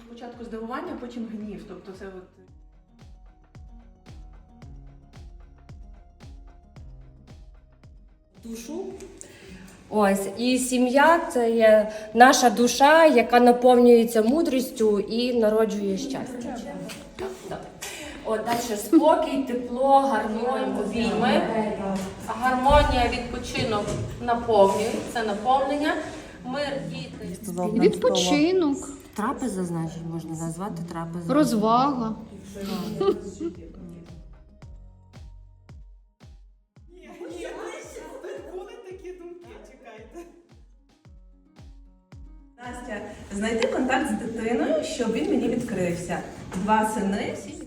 Спочатку здивування, потім гнів. Тобто це от душу. Ось, і сім'я це є наша душа, яка наповнюється мудрістю і народжує щастя. От далі спокій, тепло, гармонія, обійми. Гармонія, відпочинок наповнює, це наповнення. Мир і Відпочинок, трапеза, значить, можна назвати трапеза. розвага. були такі думки, чекайте. Настя, знайти контакт з дитиною, щоб він мені відкрився. Два сини, всі